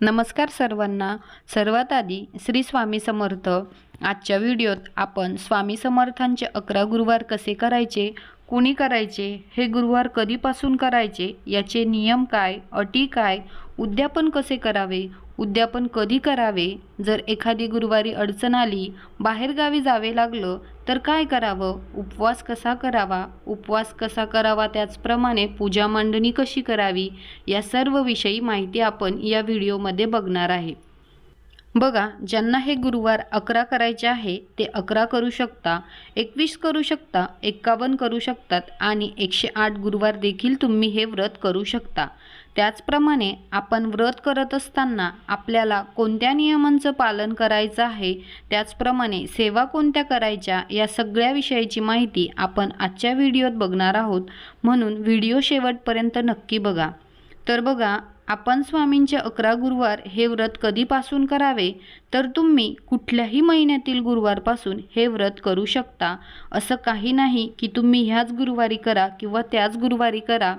नमस्कार सर्वांना. सर्वात आधी श्री स्वामी समर्थ. आजच्या व्हिडिओत आपण स्वामी समर्थांचे अकरा गुरुवार कसे करायचे कुणी करायचे हे गुरुवार कधीपासून करायचे याचे नियम काय अटी काय उद्यापन कसे करावे उद्यापन कधी करावे? जर एखादी गुरुवारी अडचण आली बाहेरगावी जावे लागलं तर काय करावं? उपवास कसा करावा? उपवास कसा करावा त्याचप्रमाणे पूजा मांडणी कशी करावी? या सर्व विषयी माहिती आपण या व्हिडिओमध्ये बघणार आहे. बघा ज्यांना हे गुरुवार अकरा करायचे आहे ते अकरा करू शकता एकवीस करू शकता एक्कावन्न करू शकतात आणि एकशे आठ गुरुवार देखील तुम्ही हे व्रत करू शकता. त्याचप्रमाणे आपण व्रत करत असताना आपल्याला कोणत्या नियमांचं पालन करायचं आहे त्याचप्रमाणे सेवा कोणत्या करायच्या या सगळ्या विषयाची माहिती आपण आजच्या व्हिडिओत बघणार आहोत. म्हणून व्हिडिओ शेवटपर्यंत नक्की बघा. तर बघा आपण स्वामींचे अकरा गुरुवार हे व्रत कधीपासून करावे? तर तुम्ही कुठल्याही महिन्यातील गुरुवारपासून हे व्रत करू शकता. असं काही नाही की तुम्ही ह्याच गुरुवारी करा किंवा त्याच गुरुवारी करा.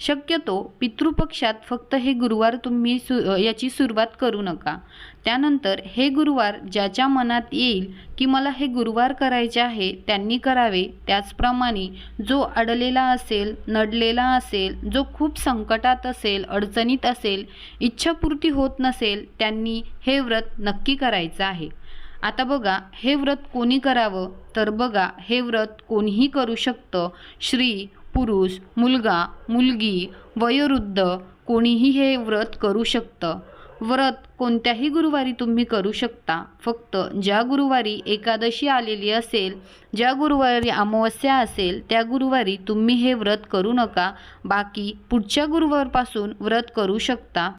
शक्यतो पितृपक्षात फक्त हे गुरुवार तुम्ही सु याची सुरुवात करू नका. त्यानंतर हे गुरुवार ज्याच्या मनात येईल की मला हे गुरुवार करायचे आहे त्यांनी करावे. त्याचप्रमाणे जो अडलेला असेल नडलेला असेल जो खूप संकटात असेल अडचणीत असेल इच्छापूर्ती होत नसेल त्यांनी हे व्रत नक्की करायचं आहे. आता बघा हे व्रत कोणी करावं? तर बघा हे व्रत कोणीही करू शकतं. श्री पुरुष मुलगा मुलगी वयोवृद्ध कोणीही हे व्रत करू शकतं. व्रत कोणत्याही गुरुवारी तुम्ही करू शकता. फक्त ज्या गुरुवारी एकादशी आलेली असेल ज्या गुरुवारी अमावस्या असेल त्या गुरुवारी तुम्ही हे व्रत करू नका. बाकी पुढच्या गुरुवारपासून व्रत करू शकता.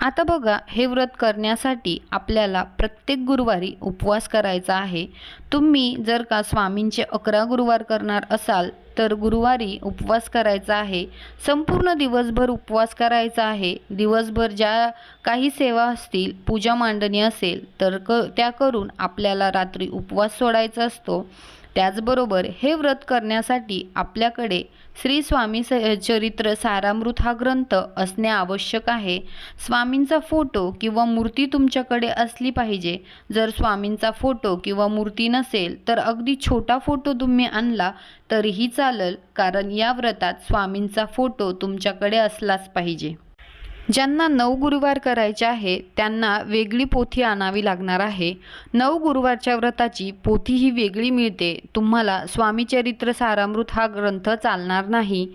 आता बघा हे व्रत करण्यासाठी आपल्याला प्रत्येक गुरुवारी उपवास करायचा आहे. तुम्ही जर का स्वामींचे अकरा गुरुवार करणार असाल तर गुरुवारी उपवास करायचा आहे. संपूर्ण दिवसभर उपवास करायचा आहे. दिवसभर ज्या काही सेवा असतील पूजा मांडणी असेल तर क त्या करून आपल्याला रात्री उपवास सोडायचा असतो. त्याचबरोबर हे व्रत करण्यासाठी आपल्याकडे श्री स्वामी स चरित्र सारामृत हा ग्रंथ असणे आवश्यक आहे. स्वामींचा फोटो किंवा मूर्ती तुमच्याकडे असली पाहिजे. जर स्वामींचा फोटो किंवा मूर्ती नसेल तर अगदी छोटा फोटो तुम्ही आणला तरीही चालेल कारण या व्रतात स्वामींचा फोटो तुमच्याकडे असलाच पाहिजे. ज्यांना नऊ गुरुवार करायचे आहे त्यांना वेगळी पोथी आणावी लागणार आहे. नऊ गुरुवारच्या व्रताची पोथी ही वेगळी मिळते. तुम्हाला स्वामीचरित्र सारामृत हा ग्रंथ चालणार नाही.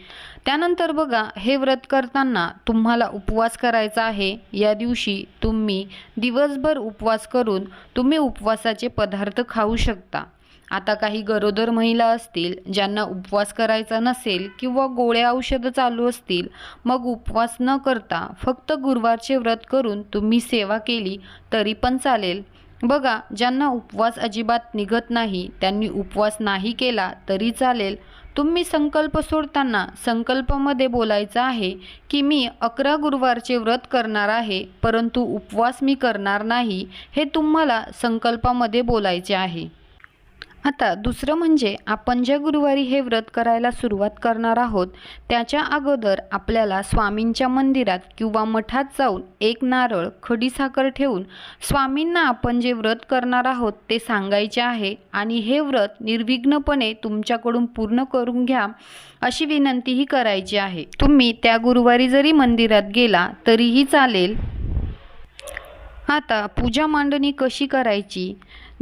त्यानंतर बघा हे व्रत करताना तुम्हाला उपवास करायचा आहे. या दिवशी तुम्ही दिवसभर उपवास करून तुम्ही उपवासाचे पदार्थ खाऊ शकता. आता काही गरोदर महिला असतील ज्यांना उपवास करायचा नसेल किंवा गोळ्या औषधं चालू असतील मग उपवास न करता फक्त गुरुवारचे व्रत करून तुम्ही सेवा केली तरी पण चालेल. बघा ज्यांना उपवास अजिबात निघत नाही त्यांनी उपवास नाही केला तरी चालेल. तुम्ही संकल्प सोडताना संकल्पामध्ये बोलायचं आहे की मी अकरा गुरुवारचे व्रत करणार आहे परंतु उपवास मी करणार नाही हे तुम्हाला संकल्पामध्ये बोलायचे आहे. आता दुसरं म्हणजे आपण ज्या गुरुवारी हे व्रत करायला सुरुवात करणार आहोत त्याच्या अगोदर आपल्याला स्वामींच्या मंदिरात किंवा मठात जाऊन एक नारळ खडीसाखर ठेवून स्वामींना आपण जे व्रत करणार आहोत ते सांगायचे आहे आणि हे व्रत निर्विघ्नपणे तुमच्याकडून पूर्ण करून घ्या अशी विनंतीही करायची आहे. तुम्ही त्या गुरुवारी जरी मंदिरात गेला तरीही चालेल. आता पूजा मांडणी कशी करायची?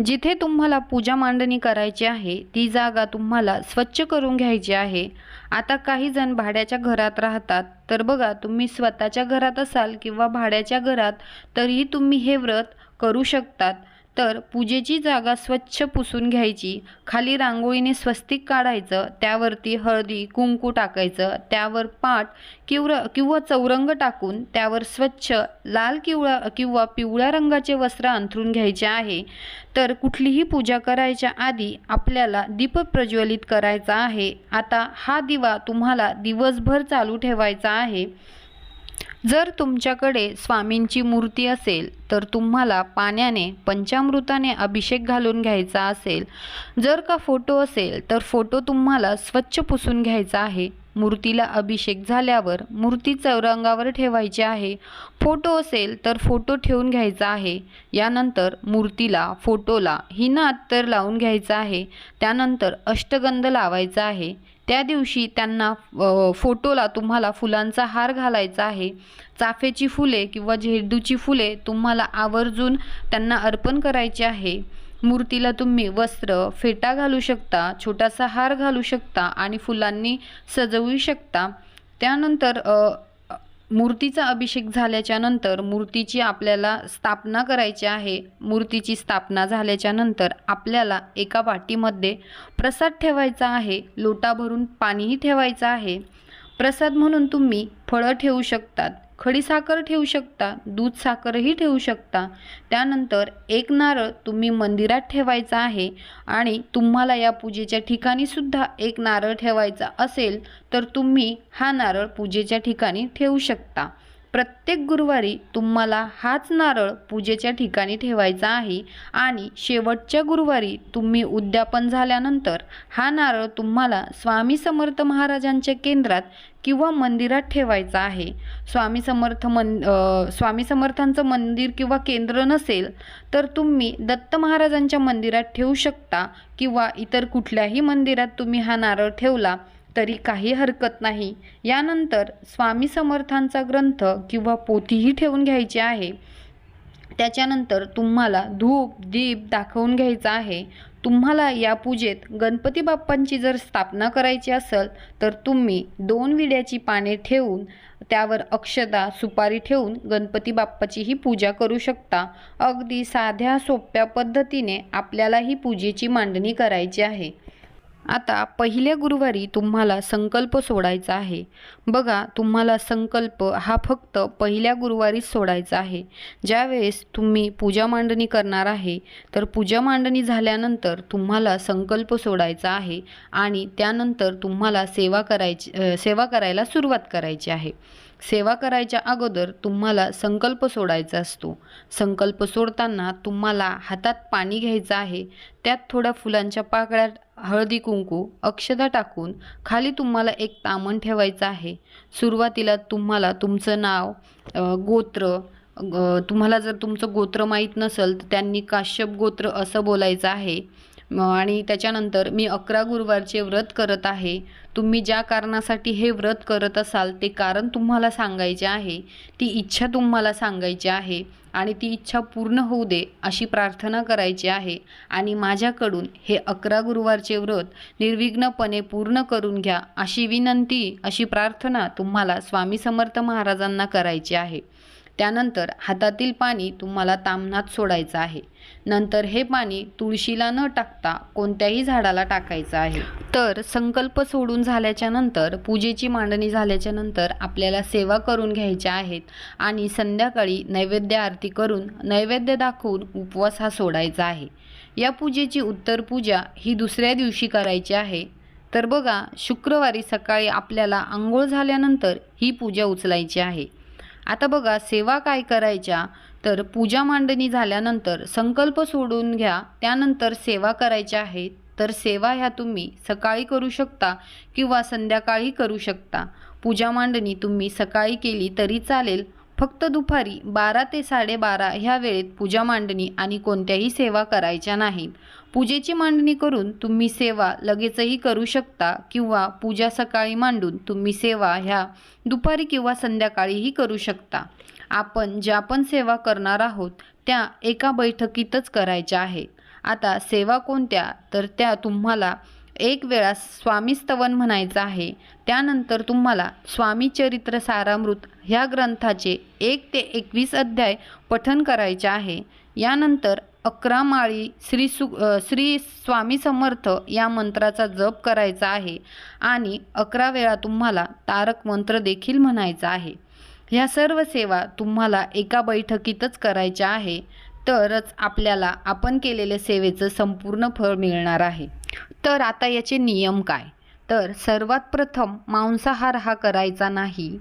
जिथे तुम्हाला पूजा मांडणी करायची आहे ती जागा तुम्हाला स्वच्छ करून घ्यायची आहे. आता काही जण भाड्याच्या घरात राहतात. तर बघा तुम्ही स्वतःच्या घरात असाल किंवा भाड्याच्या घरात तरीही तुम्ही हे व्रत करू शकतात. तर पूजेची जागा स्वच्छ पुसून घ्यायची खाली रांगोळीने स्वस्तिक काढायचं त्यावरती हळदी कुंकू टाकायचं त्यावर पाट किंवा किंवा चौरंग टाकून त्यावर स्वच्छ लाल किंवा किंवा पिवळ्या रंगाचे वस्त्र अंथरून घ्यायचे आहे. तर कुठलीही पूजा करायच्या आधी आपल्याला दीप प्रज्वलित करायचा आहे. आता हा दिवा तुम्हाला दिवसभर चालू ठेवायचा आहे. जर तुमच्याकडे स्वामींची मूर्ती असेल तर तुम्हाला पाण्याने पंचामृताने अभिषेक घालून घ्यायचा असेल. जर का फोटो असेल तर फोटो तुम्हाला स्वच्छ पुसून घ्यायचा आहे. मूर्तीला अभिषेक झाल्यावर मूर्ती चौरंगावर ठेवायची आहे. फोटो असेल तर फोटो ठेवून घ्यायचा आहे. यानंतर मूर्तीला फोटोला हिना अत्तर लावून घ्यायचा आहे. त्यानंतर अष्टगंध लावायचा आहे. त्या दिवशी त्यांना फोटोला तुम्हाला फुलांचा हार घालायचा आहे. चाफेची फुले किंवा झेंडूची फुले तुम्हाला आवर्जून त्यांना अर्पण करायचे आहे. मूर्तीला तुम्ही वस्त्र फेटा घालू शकता छोटासा हार घालू शकता आणि फुलांनी सजवू शकता. त्यानंतर मूर्तीचा अभिषेक झाल्याच्यानंतर मूर्तीची आपल्याला स्थापना करायची आहे. मूर्तीची स्थापना झाल्याच्यानंतर आपल्याला एका वाटीमध्ये प्रसाद ठेवायचा आहे. लोटा भरून पाणीही ठेवायचं आहे. प्रसाद म्हणून तुम्ही फळं ठेवू शकतात. खडीसाखर ठेवू शकता दूध साखरही ठेवू शकता. त्यानंतर एक नारळ तुम्ही मंदिरात ठेवायचा आहे आणि तुम्हाला या पूजेच्या ठिकाणी सुद्धा एक नारळ ठेवायचा असेल तर तुम्ही हा नारळ पूजेच्या ठिकाणी ठेवू शकता. प्रत्येक गुरुवारी तुम्हाला हाच नारळ पूजेच्या ठिकाणी ठेवायचा आहे. आणि शेवटच्या गुरुवारी तुम्ही उद्यापन झाल्यानंतर हा नारळ तुम्हाला स्वामी समर्थ महाराजांच्या केंद्रात किंवा मंदिरात ठेवायचा आहे. स्वामी समर्थ मन स्वामी समर्थांचं मंदिर किंवा केंद्र नसेल तर तुम्ही दत्त महाराजांच्या मंदिरात ठेवू शकता किंवा इतर कुठल्याही मंदिरात तुम्ही हा नारळ ठेवला तरी काही हरकत नाही. यानंतर स्वामी समर्थांचा ग्रंथ किंवा पोथीही ठेवून घ्यायची आहे. त्याच्यानंतर तुम्हाला धूप दीप दाखवून घ्यायचा आहे. तुम्हाला या पूजेत गणपती बाप्पांची जर स्थापना करायची असेल तर तुम्ही दोन विड्याची पाने ठेवून त्यावर अक्षदा सुपारी ठेवून गणपती बाप्पाची ही पूजा करू शकता. अगदी साध्या सोप्या पद्धतीने आपल्याला ही पूजेची मांडणी करायची आहे. आता पहिल्या गुरुवारी तुम्हाला संकल्प सोडायचा आहे. बघा तुम्हाला संकल्प हा फक्त पहिल्या गुरुवारीच सोडायचा आहे. ज्यावेळेस तुम्ही पूजा मांडणी करणार आहे तर पूजा मांडणी झाल्यानंतर तुम्हाला संकल्प सोडायचा आहे आणि त्यानंतर तुम्हाला सेवा करायची सेवा करायला सुरुवात करायची आहे. सेवा करायच्या अगोदर तुम्हाला संकल्प सोडायचा असतो. संकल्प सोडताना तुम्हाला हातात पाणी घ्यायचं आहे. त्यात थोड्या फुलांच्या पाकळ्या हळदी कुंकू अक्षदा टाकून खाली तुम्हाला एक तामण ठेवायचं आहे. सुरुवातीला तुम्हाला तुमचं नाव गोत्र तुम्हाला जर तुमचं गोत्र माहीत नसेल तर त्यांनी काश्यप गोत्र असं बोलायचं आहे. आणि त्याच्यानंतर मी अकरा गुरुवारचे व्रत करत आहे. तुम्ही ज्या कारणासाठी हे व्रत करत असाल ते कारण तुम्हाला सांगायचे आहे. ती इच्छा तुम्हाला सांगायची आहे. आणि ती इच्छा पूर्ण होऊ दे अशी प्रार्थना करायची आहे आणि माझ्याकडून हे अकरा गुरुवारचे व्रत निर्विघ्नपणे पूर्ण करून घ्या अशी विनंती अशी प्रार्थना तुम्हाला स्वामी समर्थ महाराजांना करायची आहे. त्यानंतर हातातील पाणी तुम्हाला तामनात सोडायचं आहे. नंतर हे पाणी तुळशीला न टाकता कोणत्याही झाडाला टाकायचं आहे. तर संकल्प सोडून झाल्याच्यानंतर पूजेची मांडणी झाल्याच्यानंतर आपल्याला सेवा करून घ्यायच्या आहेत आणि संध्याकाळी नैवेद्य आरती करून नैवेद्य दाखवून उपवास हा सोडायचा आहे. या पूजेची उत्तर पूजा ही दुसऱ्या दिवशी करायची आहे. तर बघा शुक्रवारी सकाळी आपल्याला आंघोळ झाल्यानंतर ही पूजा उचलायची आहे. आता बघा सेवा काय करायच्या? तर पूजा मांडणी झाल्यानंतर संकल्प सोडून घ्या. त्यानंतर सेवा करायच्या आहेत तर सेवा ह्या तुम्ही सकाळी करू शकता किंवा संध्याकाळी करू शकता. पूजा मांडणी तुम्ही सकाळी केली तरी चालेल. फक्त दुपारी बारा ते साडेबारा ह्या वेळेत पूजा मांडणी आणि कोणत्याही सेवा करायच्या नाहीत. पूजेची मांडणी करून तुम्ही सेवा लगेचही करू शकता किंवा पूजा सकाळी मांडून तुम्ही सेवा ह्या दुपारी किंवा संध्याकाळीही करू शकता. आपण ज्या पण सेवा करणार आहोत त्या एका बैठकीतच करायच्या आहे. आता सेवा कोणत्या? तर त्या तुम्हाला एक वेळा स्वामी स्तवन म्हणायचं आहे. त्यानंतर तुम्हाला स्वामी चरित्र सारामृत ह्या ग्रंथाचे एक ते एकवीस अध्याय पठन करायचे आहे. यानंतर अकरा माळी श्री सु श्री स्वामी समर्थ या मंत्राचा जप करायचा आहे आणि अकरा वेळा तुम्हाला तारक मंत्र देखील म्हणायचा आहे. ह्या सर्व सेवा तुम्हाला एका बैठकीतच करायच्या आहे. तरच आपल्याला आपण केलेल्या सेवेचं संपूर्ण फळ मिळणार आहे. तर आता याचे नियम काय? तर सर्वात प्रथम मांसाहार हा करायचा नाही.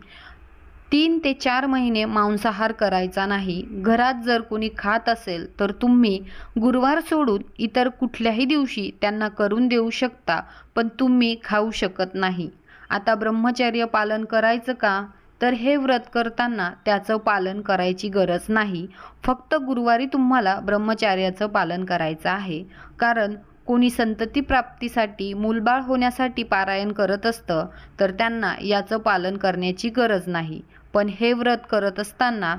तीन ते चार महिने मांसाहार करायचा नाही. घरात जर कोणी खात असेल तर तुम्ही गुरुवार सोडून इतर कुठल्याही दिवशी त्यांना करून देऊ शकता पण तुम्ही खाऊ शकत नाही. आता ब्रह्मचर्य पालन करायचं का? तर हे व्रत करताना त्याचं पालन करायची गरज नाही. फक्त गुरुवारी तुम्हाला ब्रह्मचार्याचं पालन करायचं आहे. कारण कोणी संतती प्राप्तीसाठी मूलबाळ होण्यासाठी पारायण करत असतं तर त्यांना याचं पालन करण्याची गरज नाही. पण हे व्रत करत असताना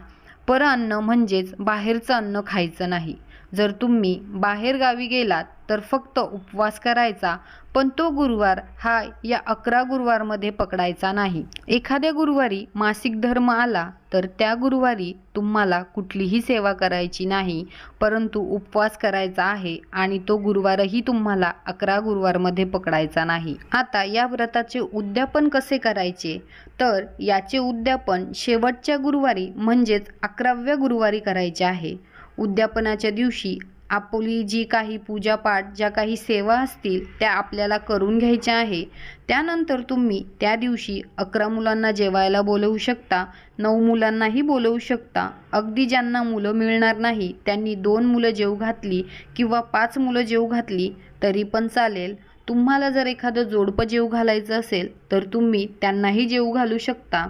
पर अन्न म्हणजेच बाहेरचं अन्न खायचं नाही. जर तुम्ही बाहेरगावी गेलात तर फक्त उपवास करायचा पण तो गुरुवार हा या अकरा गुरुवारमध्ये पकडायचा नाही. एखाद्या गुरुवारी मासिक धर्म आला तर त्या गुरुवारी तुम्हाला कुठलीही सेवा करायची नाही परंतु उपवास करायचा आहे आणि तो गुरुवारही तुम्हाला अकरा गुरुवारमध्ये पकडायचा नाही. आता या व्रताचे उद्यापन कसे करायचे? तर याचे उद्यापन शेवटच्या गुरुवारी म्हणजेच अकराव्या गुरुवारी करायचे आहे. उद्यापनाच्या दिवशी आपली जी काही पूजापाठ ज्या काही सेवा असतील त्या आपल्याला करून घ्यायच्या आहे. त्यानंतर तुम्ही त्या दिवशी अकरा मुलांना जेवायला बोलवू शकता नऊ मुलांनाही बोलवू शकता. अगदी ज्यांना मुलं मिळणार नाही त्यांनी दोन मुलं जेव घातली किंवा पाच मुलं जेव घातली तरी पण चालेल. तुम्हाला जर एखादं जोडपं जेव घालायचं असेल तर तुम्ही त्यांनाही जेव घालू शकता.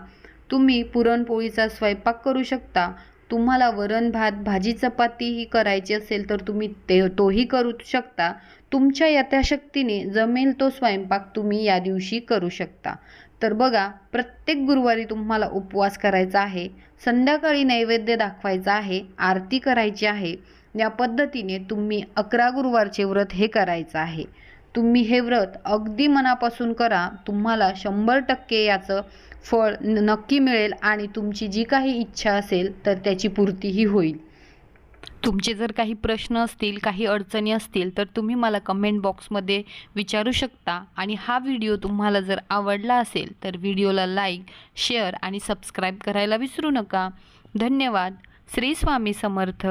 तुम्ही पुरणपोळीचा स्वयंपाक करू शकता. तुम्हाला वरण भात भाजी चपातीही करायची असेल तर तुम्ही ते तोही करू शकता. तुमच्या यथाशक्तीने जमेल तो स्वयंपाक तुम्ही या दिवशी करू शकता. तर बघा प्रत्येक गुरुवारी तुम्हाला उपवास करायचा आहे संध्याकाळी नैवेद्य दाखवायचा आहे आरती करायची आहे. या पद्धतीने तुम्ही अकरा गुरुवारचे व्रत हे करायचं आहे. तुम्ही हे व्रत अगदी मनापासून करा. तुम्हाला शंभर टक्के याचं फळ नक्की मिळेल आणि तुमची जी काही इच्छा असेल तर त्याची पूर्तीही होईल. तुमचे जर काही प्रश्न असतील काही अडचणी असतील तर तुम्ही मला कमेंट बॉक्समध्ये विचारू शकता. आणि हा व्हिडिओ तुम्हाला जर आवडला असेल तर व्हिडिओला लाईक शेअर आणि सबस्क्राईब करायला विसरू नका. धन्यवाद. श्री स्वामी समर्थ.